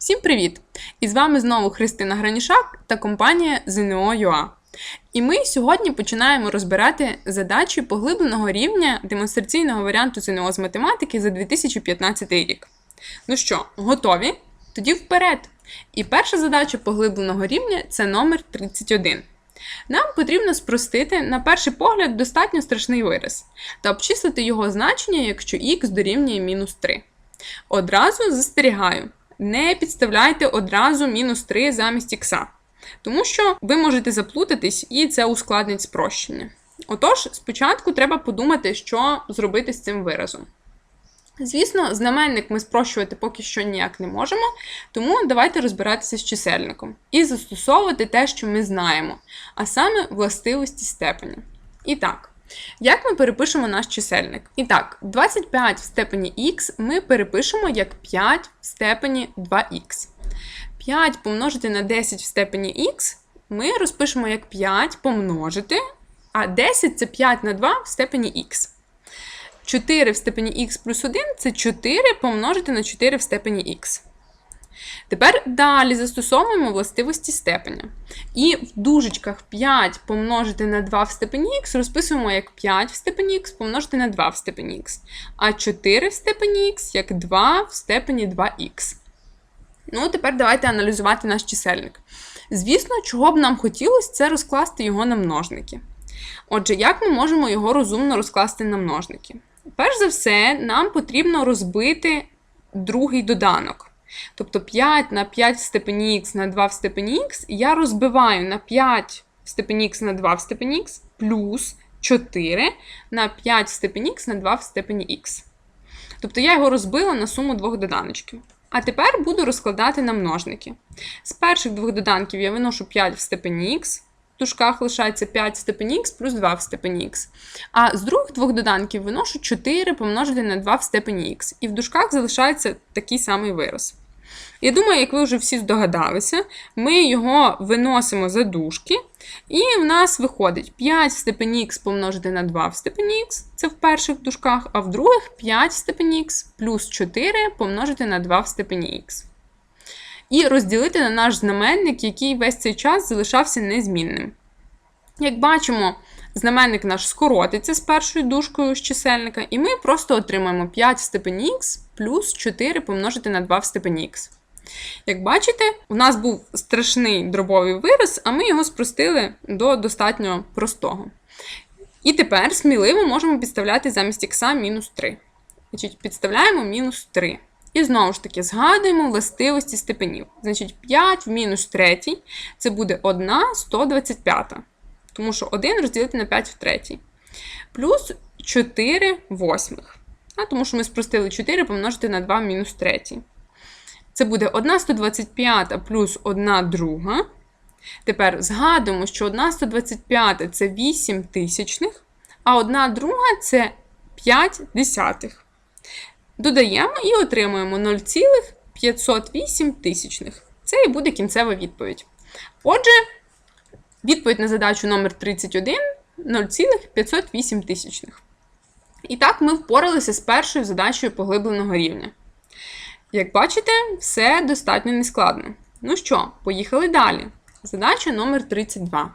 Всім привіт! І з вами знову Христина Гранішак та компанія ЗНО.UA. І ми сьогодні починаємо розбирати задачі поглибленого рівня демонстраційного варіанту ЗНО з математики за 2015 рік. Ну що, готові? Тоді вперед! І перша задача поглибленого рівня це номер 31. Нам потрібно спростити, на перший погляд, достатньо страшний вираз та обчислити його значення, якщо х дорівнює мінус 3. Одразу застерігаю, не підставляйте одразу мінус 3 замість х, тому що ви можете заплутатись і це ускладнить спрощення. Отож, спочатку треба подумати, що зробити з цим виразом. Звісно, знаменник ми спрощувати поки що ніяк не можемо, тому давайте розбиратися з чисельником і застосовувати те, що ми знаємо, а саме властивості степені. І так, як ми перепишемо наш чисельник? І так, 25 в степені х ми перепишемо як 5 в степені 2х. 5 помножити на 10 в степені х ми розпишемо як 5 помножити, а 10 це 5 на 2 в степені х. 4 в степені х плюс 1 це 4 помножити на 4 в степені х. Тепер далі застосовуємо властивості степеня. І в дужечках 5 помножити на 2 в степені х розписуємо як 5 в степені х помножити на 2 в степені х. А 4 в степені х як 2 в степені 2х. Ну, тепер давайте аналізувати наш чисельник. Звісно, чого б нам хотілося, це розкласти його на множники. Отже, як ми можемо його розумно розкласти на множники? Перш за все, нам потрібно розбити другий доданок. Тобто 5 на 5 в степені х на 2 в степені х я розбиваю на 5 в степені х на 2 в степені х плюс 4 на 5 в степені х на 2 в степені х. Тобто я його розбила на суму двох доданочків. А тепер буду розкладати на множники. З перших двох доданків я виношу 5 в степені х, в дужках лишається 5 в степені х плюс 2 в степені х. А з других двох доданків виношу 4 помножити на 2 в степені х. І в дужках залишається такий самий вираз. Я думаю, як ви вже всі здогадалися, ми його виносимо за дужки, і в нас виходить 5 в степені х помножити на 2 в степені х, це в перших дужках, а в других 5 в степені х плюс 4 помножити на 2 в степені х. І розділити на наш знаменник, який весь цей час залишався незмінним. Як бачимо, знаменник наш скоротиться з першою дужкою з чисельника, і ми просто отримаємо 5 в степені х плюс 4 помножити на 2 в степені х. Як бачите, у нас був страшний дробовий вираз, а ми його спростили до достатньо простого. І тепер сміливо можемо підставляти замість х мінус 3. Значить, Підставляємо мінус 3. І знову ж таки згадуємо властивості степенів. Значить, 5 в мінус 3 це буде 1 125. Тому що 1 розділити на 5 в 3. Плюс 4 восьмих. Тому що ми спростили 4 помножити на 2 в мінус 3. Це буде 1 125 плюс 1 друга. Тепер згадуємо, що 1 125 це 8 тисячних, а 1 друга це 5 десятих. Додаємо і отримуємо 0,508 тисячних. Це і буде кінцева відповідь. Отже, відповідь на задачу номер 31 0,508 тисячних. І так ми впоралися з першою задачею поглибленого рівня. Як бачите, все достатньо нескладно. Ну що, поїхали далі. Задача номер 32.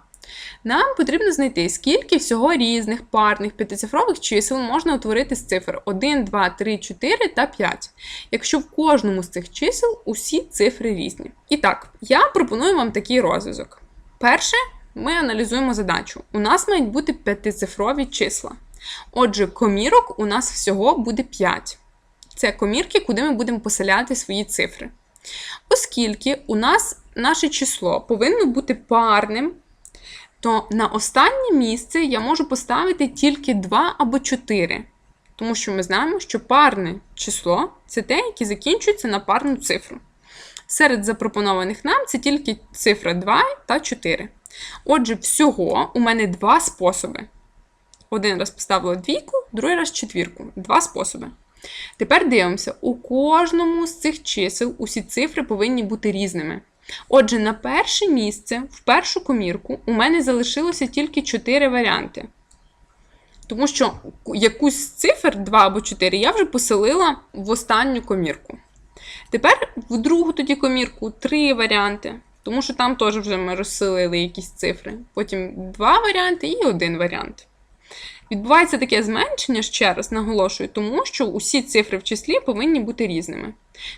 Нам потрібно знайти, скільки всього різних парних п'ятицифрових чисел можна утворити з цифр 1, 2, 3, 4 та 5, якщо в кожному з цих чисел усі цифри різні. І так, я пропоную вам такий розв'язок. Перше, ми аналізуємо задачу. У нас мають бути п'ятицифрові числа. Отже, комірок у нас всього буде 5. Це комірки, куди ми будемо поселяти свої цифри. Оскільки у нас наше число повинно бути парним, то на останнє місце я можу поставити тільки 2 або 4. Тому що ми знаємо, що парне число це те, яке закінчується на парну цифру. Серед запропонованих нам це тільки цифра 2 та 4. Отже, всього у мене два способи. Один раз поставила двійку, другий раз четвірку. Два способи. Тепер дивимося, у кожному з цих чисел усі цифри повинні бути різними. Отже, на перше місце, в першу комірку, у мене залишилося тільки 4 варіанти. Тому що якусь з цифр 2 або 4 я вже поселила в останню комірку. Тепер в другу тоді комірку три варіанти, тому що там теж вже ми розсилили якісь цифри. Потім два варіанти і один варіант. Відбувається таке зменшення, ще раз наголошую, тому що усі цифри в числі повинні бути різними.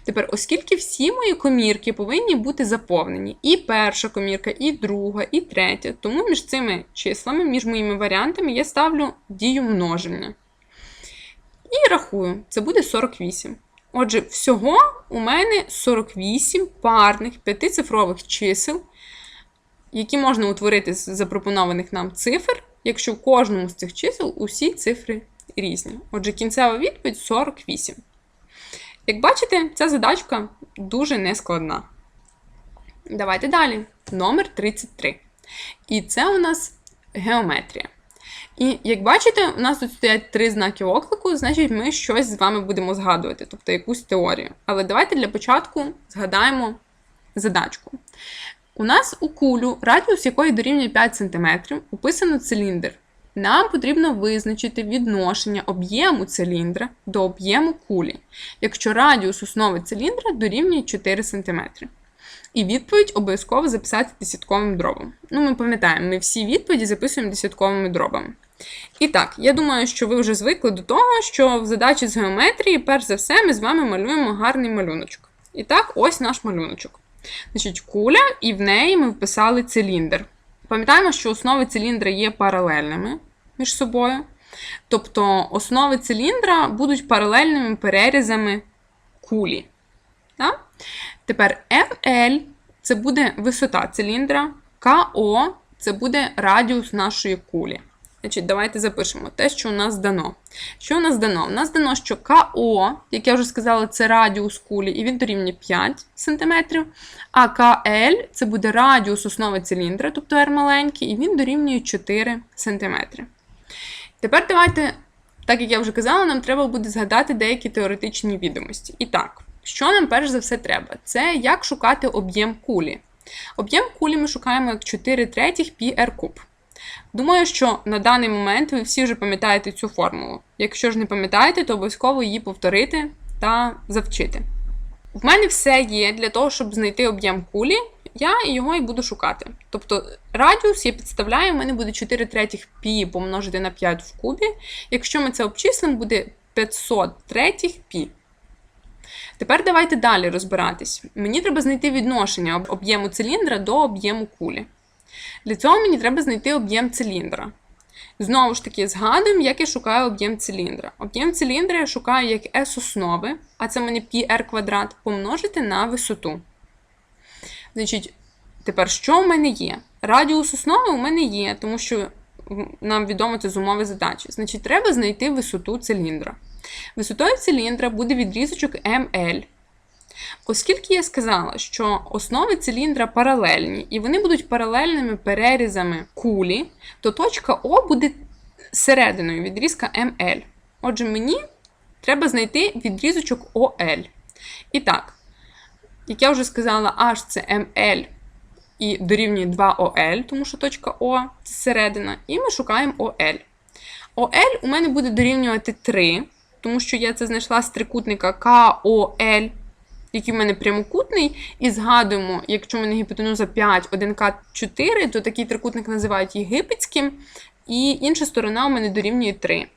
Тепер, оскільки всі мої комірки повинні бути заповнені, і перша комірка, і друга, і третя, тому між цими числами, між моїми варіантами, я ставлю дію множення. І рахую, це буде 48. Отже, всього у мене 48 парних п'ятицифрових чисел, які можна утворити з запропонованих нам цифр, якщо в кожному з цих чисел усі цифри різні. Отже, кінцева відповідь 48. Як бачите, ця задачка дуже нескладна. Давайте далі. Номер 33. І це у нас геометрія. І як бачите, у нас тут стоять три знаки оклику, значить, ми щось з вами будемо згадувати, тобто якусь теорію. Але давайте для початку згадаємо задачку. У нас у кулю, радіус якої дорівнює 5 см, описано циліндр. Нам потрібно визначити відношення об'єму циліндра до об'єму кулі, якщо радіус основи циліндра дорівнює 4 см. І відповідь обов'язково записати десятковим дробом. Ну, ми пам'ятаємо, ми всі відповіді записуємо десятковими дробами. І так, я думаю, що ви вже звикли до того, що в задачі з геометрії, перш за все, ми з вами малюємо гарний малюночок. І так, ось наш малюночок. Значить, куля, і в неї ми вписали циліндр. Пам'ятаємо, що основи циліндра є паралельними між собою. Тобто основи циліндра будуть паралельними перерізами кулі. Так? Тепер ML це буде висота циліндра, КО це буде радіус нашої кулі. Значить, Давайте запишемо те, що у нас дано. Що у нас дано? У нас дано, що КО, як я вже сказала, це радіус кулі, і він дорівнює 5 см. А КЛ це буде радіус основи циліндра, тобто R маленький, і він дорівнює 4 см. Тепер давайте, так як я вже казала, нам треба буде згадати деякі теоретичні відомості. І так, що нам перш за все треба? Це як шукати об'єм кулі. Об'єм кулі ми шукаємо як 4 третіх πr куб. Думаю, що на даний момент ви всі вже пам'ятаєте цю формулу. Якщо ж не пам'ятаєте, то обов'язково її повторити та завчити. В мене все є для того, щоб знайти об'єм кулі, я його і буду шукати. Тобто радіус я підставляю, в мене буде 4 третіх пі помножити на 5 в кубі. Якщо ми це обчислимо, буде 500 третіх пі. Тепер давайте далі розбиратись. Мені треба знайти відношення об'єму циліндра до об'єму кулі. Для цього мені треба знайти об'єм циліндра. Знову ж таки, згадуємо, як я шукаю об'єм циліндра. Об'єм циліндра я шукаю як S основи, а це мені πr квадрат, помножити на висоту. Значить, тепер, що в мене є? Радіус основи у мене є, тому що нам відомо це з умови задачі. Значить, треба знайти висоту циліндра. Висотою циліндра буде відрізочок ML. Оскільки я сказала, що основи циліндра паралельні, і вони будуть паралельними перерізами кулі, то точка О буде серединою відрізка ML. Отже, мені треба знайти відрізочок ОЛ. І так, як я вже сказала, H це ML і дорівнює 2OL, тому що точка О це середина, і ми шукаємо OL. OL у мене буде дорівнювати 3, тому що я це знайшла з трикутника KOL який в мене прямокутний, і згадуємо, якщо в мене гіпотенуза 5, 1К 4, то такий трикутник називають єгипетським, і інша сторона у мене дорівнює 3.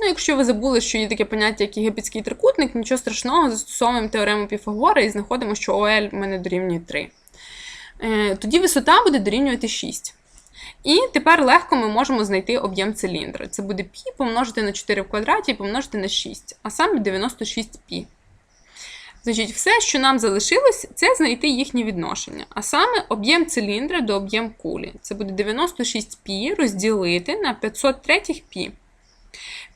Ну, Якщо ви забули, що є таке поняття, як єгипетський трикутник, нічого страшного, застосовуємо теорему Піфагора і знаходимо, що ОЛ в мене дорівнює 3. Е, тоді висота буде дорівнювати 6. І тепер легко ми можемо знайти об'єм циліндра. Це буде π помножити на 4 в квадраті і помножити на 6, а саме 96π. Значить, все, що нам залишилось, це знайти їхнє відношення. А саме об'єм циліндра до об'єм кулі. Це буде 96π розділити на 503 π.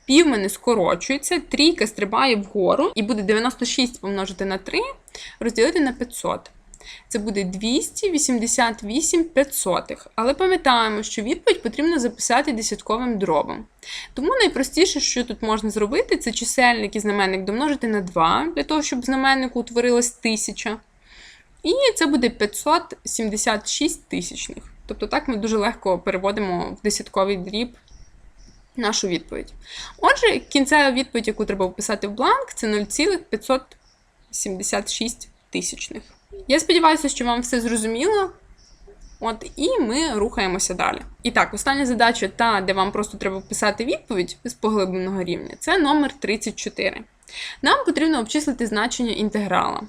Пі в мене скорочується, трійка стрибає вгору, і буде 96 помножити на 3 розділити на 500. Це буде 288 500. Але пам'ятаємо, що відповідь потрібно записати десятковим дробом. Тому найпростіше, що тут можна зробити, це чисельник і знаменник домножити на 2, для того, щоб знаменнику утворилось 1000. І це буде 576 тисячних. Тобто так ми дуже легко переводимо в десятковий дріб нашу відповідь. Отже, кінцева відповідь, яку треба вписати в бланк, це 0,500. 76 тисячних. Я сподіваюся, що вам все зрозуміло. От і ми рухаємося далі. І так, остання задача, та де вам просто треба вписати відповідь з поглибленого рівня, це номер 34. Нам потрібно обчислити значення інтеграла,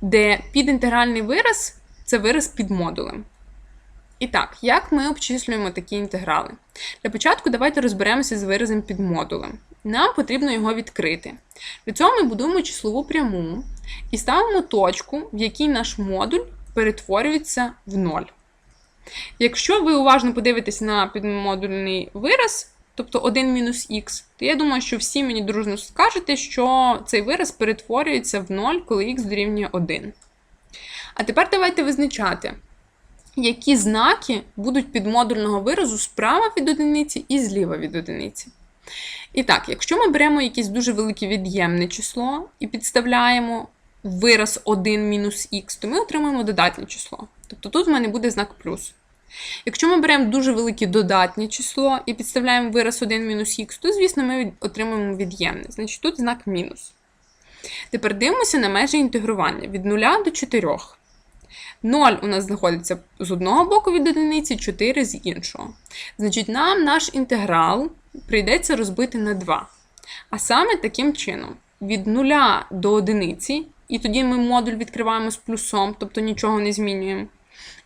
де підінтегральний вираз це вираз під модулем. І так, як ми обчислюємо такі інтеграли? Для початку давайте розберемося з виразом під модулем. Нам потрібно його відкрити. Для цього ми будуємо числову пряму і ставимо точку, в якій наш модуль перетворюється в 0. Якщо ви уважно подивитесь на підмодульний вираз, тобто 1 мінус х, то я думаю, що всі мені дружно скажете, що цей вираз перетворюється в 0, коли х дорівнює 1. А тепер давайте визначати, які знаки будуть підмодульного виразу справа від одиниці і зліва від одиниці. І так, якщо ми беремо якесь дуже велике від'ємне число і підставляємо вираз 1 мінус х, то ми отримаємо додатнє число. Тобто тут в мене буде знак плюс. Якщо ми беремо дуже велике додатнє число і підставляємо вираз 1 мінус х, то, звісно, ми отримаємо від'ємне. Значить, тут знак мінус. Тепер дивимося на межі інтегрування від 0 до 4. 0 у нас знаходиться з одного боку від одиниці, 4 з іншого. Значить, нам наш інтеграл прийдеться розбити на 2. А саме таким чином: від 0 до одиниці, і тоді ми модуль відкриваємо з плюсом, тобто нічого не змінюємо.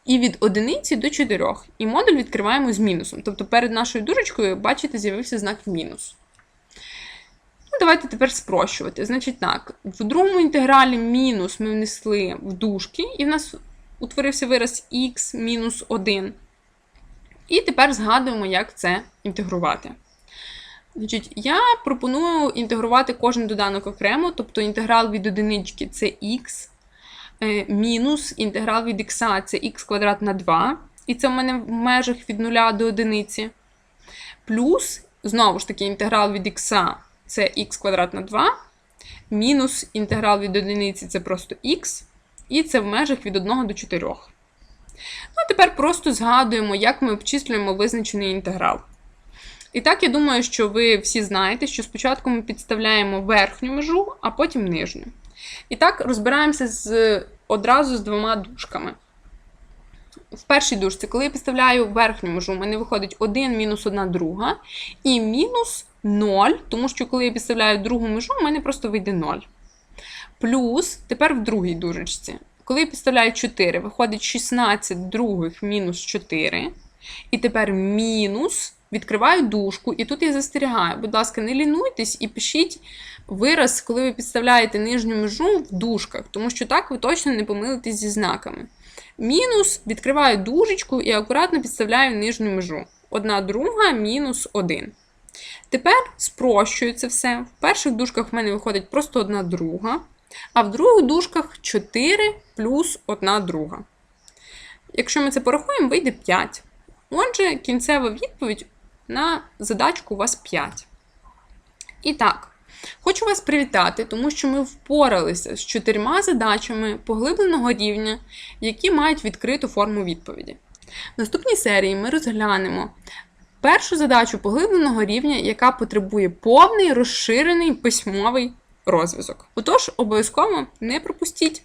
І від одиниці до 4. І модуль відкриваємо з мінусом. Тобто перед нашою дужечкою, бачите, з'явився знак мінус. Ну, давайте тепер спрощувати. Значить так, в другому інтегралі мінус ми внесли в дужки, і в нас утворився вираз х мінус 1. І тепер згадуємо, як це інтегрувати. Значить, я пропоную інтегрувати кожен доданок окремо, тобто інтеграл від одинички це х, е, мінус інтеграл від х це х квадрат на 2, і це в мене в межах від 0 до 1. Плюс, знову ж таки, інтеграл від х це х квадрат на 2, мінус інтеграл від 1 це просто х, і це в межах від 1 до 4. Ну, а тепер просто згадуємо, як ми обчислюємо визначений інтеграл. І так, я думаю, що ви всі знаєте, що спочатку ми підставляємо верхню межу, а потім нижню. І так розбираємося з, одразу з двома дужками. В першій дужці, коли я підставляю верхню межу, у мене виходить 1 мінус 1 друга, і мінус 0, тому що коли я підставляю другу межу, у мене просто вийде 0. Плюс, тепер в другій дужечці. Коли я підставляю 4, виходить 16 других мінус 4. І тепер мінус, відкриваю дужку, і тут я застерігаю. Будь ласка, не лінуйтесь і пишіть вираз, коли ви підставляєте нижню межу в дужках, тому що так ви точно не помилитесь зі знаками. Мінус, відкриваю дужечку і акуратно підставляю нижню межу. Одна друга мінус 1. Тепер спрощую це все. В перших дужках в мене виходить просто одна друга, а в других дужках 4 плюс 1 друга. Якщо ми це порахуємо, вийде 5. Отже, кінцева відповідь на задачку у вас 5. І так, хочу вас привітати, тому що ми впоралися з чотирма задачами поглибленого рівня, які мають відкриту форму відповіді. В наступній серії ми розглянемо першу задачу поглибленого рівня, яка потребує повний розширений письмовий розв'язок. Отож, обов'язково не пропустіть!